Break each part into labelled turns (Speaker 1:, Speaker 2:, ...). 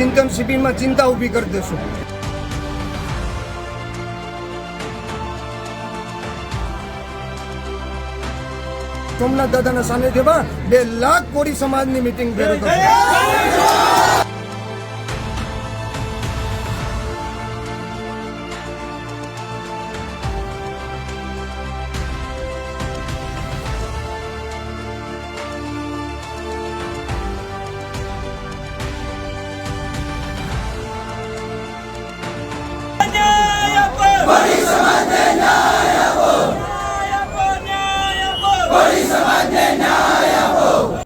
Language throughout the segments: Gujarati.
Speaker 1: ચિંતન શિબિરમાં ચિંતા ઊભી કરી દેશું. સોમનાથ દાદાના સાનિધ્યમાં બે લાખ કોળી સમાજની મિટિંગ ભેગી કરશું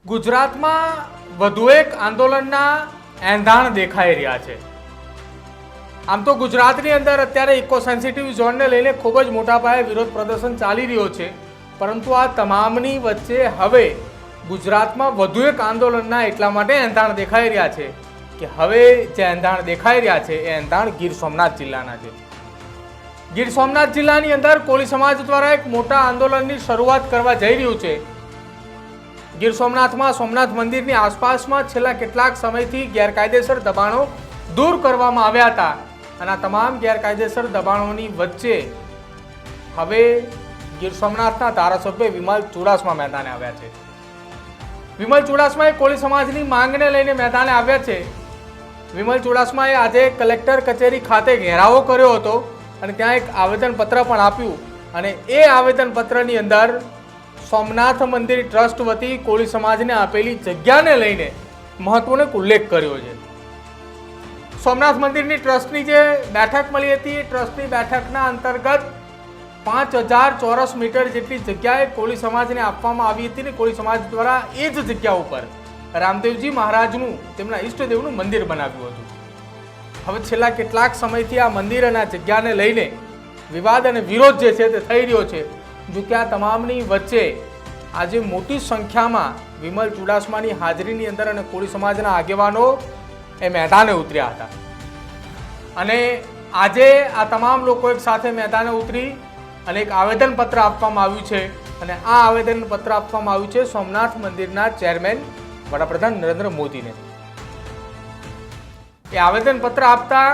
Speaker 2: ગુજરાતમાં વધુ એક આંદોલનના એંધાણ દેખાઈ રહ્યા છે. આમ તો ગુજરાતની અંદર અત્યારે ઇકો સેન્સિટિવ ઝોનને લઈને ખૂબ જ મોટા પાયે વિરોધ પ્રદર્શન ચાલી રહ્યો છે. પરંતુ આ તમામની વચ્ચે હવે ગુજરાતમાં વધુ એક આંદોલનના એટલા માટે એંધાણ દેખાઈ રહ્યા છે. કે હવે જે એંધાણ દેખાઈ રહ્યા છે એ એંધાણ ગીર સોમનાથ જિલ્લાના છે. ગીર સોમનાથ જિલ્લાની અંદર કોળી સમાજ દ્વારા એક મોટા આંદોલનની શરૂઆત કરવા જઈ રહ્યું છે. ગીર સોમનાથમાં સોમનાથ મંદિરની આસપાસમાં છેલ્લા કેટલાક સમયથી ગેરકાયદેસર દબાણો દૂર કરવામાં આવ્યા હતા અને આ તમામ ગેરકાયદેસર દબાણોની વચ્ચે હવે ગીર સોમનાથના ધારાસભ્ય વિમલ ચુડાસમા મેદાને આવ્યા છે. વિમલ ચુડાસમાએ કોળી સમાજની માંગને લઈને મેદાને આવ્યા છે. વિમલ ચુડાસમાએ આજે કલેક્ટર કચેરી ખાતે ઘેરાવો કર્યો હતો અને ત્યાં એક આવેદનપત્ર પણ આપ્યું. અને એ આવેદનપત્રની અંદર સોમનાથ મંદિર ટ્રસ્ટ વતી કોળી સમાજને આપેલી જગ્યાને લઈને મહત્વનો ઉલ્લેખ કર્યો છે. સોમનાથ મંદિરની ટ્રસ્ટની જે બેઠક મળી હતી, એ ટ્રસ્ટની બેઠકના અંતર્ગત પાંચ હજાર ચોરસ મીટર જેટલી જગ્યાએ કોળી સમાજને આપવામાં આવી હતી ને કોળી સમાજ દ્વારા એ જ જગ્યા ઉપર રામદેવજી મહારાજનું, તેમના ઈષ્ટદેવનું મંદિર બનાવ્યું હતું. હવે છેલ્લા કેટલાક સમયથી આ મંદિર અને આ જગ્યાને લઈને વિવાદ અને વિરોધ જે છે તે થઈ રહ્યો છે. જો કે આ તમામની વચ્ચે આજે મોટી સંખ્યામાં વિમલ ચુડાસમાની હાજરીની અંદર અને કોળી સમાજના આગેવાનો એ મેદાને ઉતર્યા હતા. અને આજે આ તમામ લોકો એક સાથે મેદાને ઉતરી અને એક આવેદનપત્ર આપવામાં આવ્યું છે. અને આ આવેદનપત્ર આપવામાં આવ્યું છે સોમનાથ મંદિરના ચેરમેન વડાપ્રધાન નરેન્દ્ર મોદીને. એ આવેદનપત્ર આપતા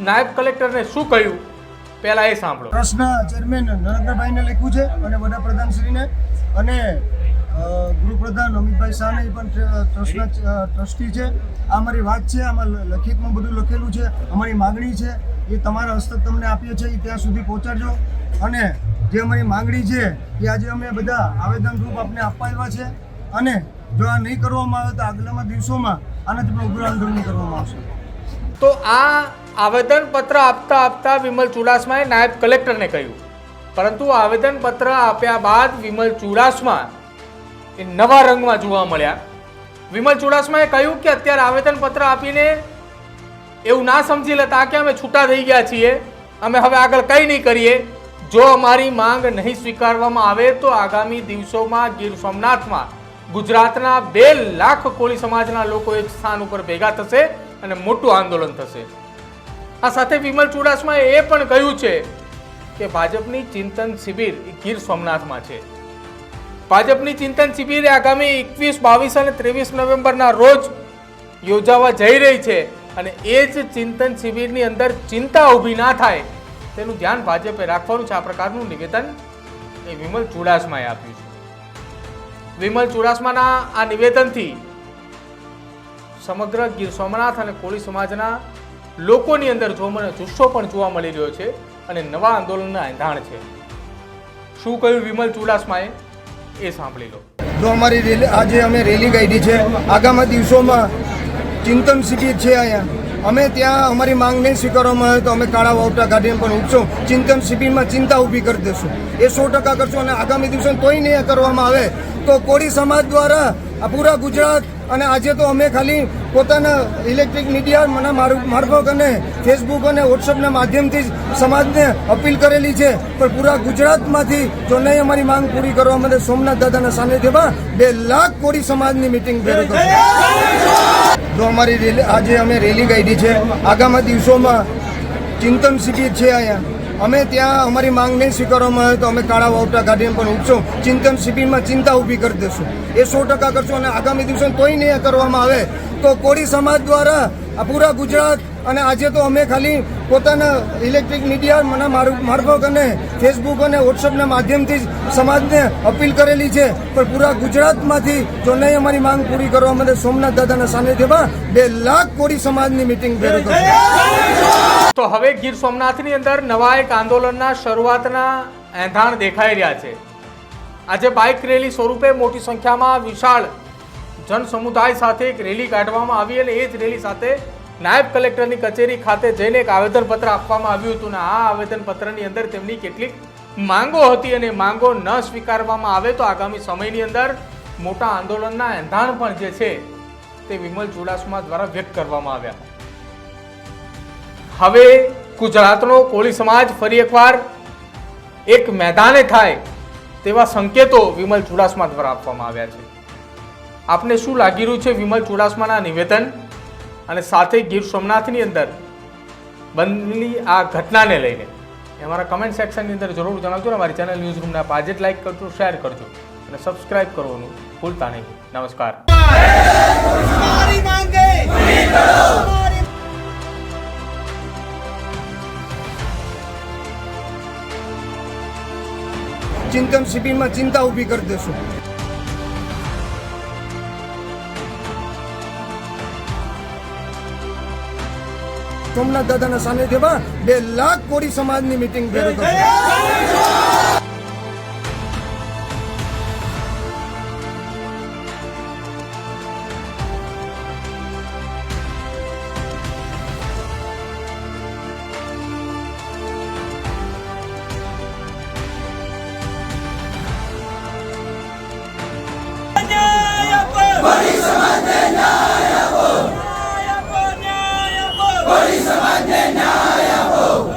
Speaker 2: નાયબ કલેક્ટરને શું કહ્યું? પહેલા એ સાંભળો.
Speaker 1: ટ્રસ્ટના ચેરમેન નરેન્દ્રભાઈને લખ્યું છે અને વડાપ્રધાનશ્રીને. અને ગૃહપ્રધાન અમિતભાઈ શાહને પણ ટ્રસ્ટના ટ્રસ્ટી છે. આ અમારી વાત છે, આમાં લખિતમાં બધું લખેલું છે. અમારી માગણી છે. એ તમારા હસ્તક તમને આપીએ છીએ. એ ત્યાં સુધી પહોંચાડજો. અને જે અમારી માગણી છે, એ આજે અમે બધા આવેદનરૂપ આપને આપવા આવ્યા છે. અને જો આ નહીં કરવામાં આવે તો આગલામાં દિવસોમાં આનાથી પણ ઉગ્ર આંદોલન કરવામાં આવશે.
Speaker 2: તો આ આવેદનપત્ર આપતા આપતા વિમલ ચુડાસમાએ નાયબ કલેક્ટરને કહ્યું. પરંતુ આવેદનપત્ર આપ્યા બાદ વિમલ ચુડાસમા એ નવા રંગમાં જોવા મળ્યા. વિમલ ચુડાસમાએ કહ્યું કે અત્યારે આવેદનપત્ર આપીને એવું ના સમજી લેતા કે અમે છૂટા થઈ ગયા છીએ, અમે હવે આગળ કંઈ નહીં કરીએ. જો અમારી માંગ નહીં સ્વીકારવામાં આવે તો આગામી દિવસોમાં ગીર સોમનાથમાં ગુજરાતના બે લાખ કોળી સમાજના લોકો એક સ્થાન ઉપર ભેગા થશે અને મોટું આંદોલન થશે. આ સાથે વિમલ ચુડાસમાએ એ પણ કહ્યું છે કે ભાજપની ચિંતન શિબિર ગીર સોમનાથમાં છે. ભાજપની ચિંતન શિબિર આગામી એકવીસ, બાવીસ અને ત્રેવીસ નવેમ્બરના રોજ યોજાવા જઈ રહી છે અને એ જ ચિંતન શિબિરની અંદર ચિંતા ઊભી ના થાય તેનું ધ્યાન ભાજપે રાખવાનું છે. આ પ્રકારનું નિવેદન એ વિમલ ચુડાસમાએ આપ્યું છે. વિમલ ચુડાસમાના આ નિવેદનથી સમગ્ર ગીર સોમનાથ અને કોળી સમાજના લોકોની અંદર જો મને જુસ્સો પણ જોવા મળી રહ્યો છે અને નવા આંદોલનના એંધાણ છે. શું કહ્યું વિમલ ચુડાસમાએ? એ સાંભળી લો.
Speaker 1: જો અમારી રેલી આજે અમે રેલી કાઢી છે. આગામી દિવસોમાં ચિંતન શિબિર છે અહીંયા. અમે ત્યાં અમારી માંગ નહીં સ્વીકારવામાં આવે તો અમે કાળા વાવટા કાઢીને પણ ઉઠશું ચિંતન શિબિરમાં ચિંતા ઊભી કરી દેશું એ સો ટકા કરશું અને આગામી દિવસે તોય નહીં કરવામાં આવે તો કોળી સમાજ દ્વારા આ પૂરા ગુજરાત અને આજે તો અમે ખાલી પોતાના ઇલેક્ટ્રિક મીડિયા મારફત અને ફેસબુક અને વોટ્સઅપના માધ્યમથી જ સમાજને અપીલ કરેલી છે. પણ પૂરા ગુજરાતમાંથી જો નહીં અમારી માંગ પૂરી કરવા માટે સોમનાથ દાદાના સાનિધ્યમાં બે લાખ કોળી સમાજની મિટિંગ ભેગી કરશું. જો અમારી રેલી આજે અમે રેલી કાઢી છે. આગામી દિવસોમાં ચિંતન શિબિર છે અહીંયા. અમે ત્યાં અમારી માંગ નહીં સ્વીકારવામાં આવે તો અમે કાળા વાવટા કાઢીને પણ ઉઠશું ચિંતન શિબિરમાં ચિંતા ઊભી કરી દેશું. એ સો ટકા કરશું અને આગામી દિવસો તોય નહીં કરવામાં આવે. તો કોળી સમાજ દ્વારા પૂરા ગુજરાત અને આજે તો અમે ખાલી પોતાના ઇલેક્ટ્રિક મીડિયા મારફત અને ફેસબુક અને વોટ્સઅપના માધ્યમથી સમાજને અપીલ કરેલી છે. પણ પૂરા ગુજરાતમાંથી જો નહીં અમારી માંગ પૂરી કરવા માટે સોમનાથ દાદાના સાનિધ્યમાં બે લાખ કોડી સમાજની મિટિંગ ભેગી કરશું.
Speaker 2: તો હવે ગીર સોમનાથની અંદર નવા એક આંદોલનના શરૂઆતના એંધાણ દેખાઈ રહ્યા છે. આજે બાઇક રેલી સ્વરૂપે મોટી સંખ્યામાં વિશાળ જન સમુદાય સાથે એક રેલી કાઢવામાં આવી અને એ જ રેલી સાથે નાયબ કલેક્ટરની કચેરી ખાતે જઈને એક આવેદનપત્ર આપવામાં આવ્યું હતું અને આ આવેદનપત્રની અંદર તેમની કેટલીક માંગો હતી અને માંગો ન સ્વીકારવામાં આવે તો આગામી સમયની અંદર મોટા આંદોલનના એંધાણ પણ જે છે તે વિમલ ચુડાસમા દ્વારા વ્યક્ત કરવામાં આવ્યા. હવે ગુજરાતનો કોળી સમાજ ફરી એકવાર એક મેદાને થાય તેવા સંકેતો વિમલ ચુડાસમા દ્વારા આપવામાં આવ્યા છે. આપને શું લાગી રહ્યું છે વિમલ ચુડાસમાના નિવેદન? અને સાથે ગીર સોમનાથની અંદર બનેલી આ ઘટનાને લઈને. અમારા કમેન્ટ સેક્શનની અંદર જરૂર જણાવજો ને અમારી ચેનલ ન્યૂઝ રૂમને આજે જ લાઇક કરજો શેર કરજો અને સબસ્ક્રાઇબ કરવાનું ભૂલતા નહીં. નમસ્કાર.
Speaker 1: ચિંતન શિબિરમાં ચિંતા ઊભી કરી દેશું. સોમનાથ દાદાના સાનિધ્યમાં બે લાખ કોળી સમાજની મિટિંગ ભેગી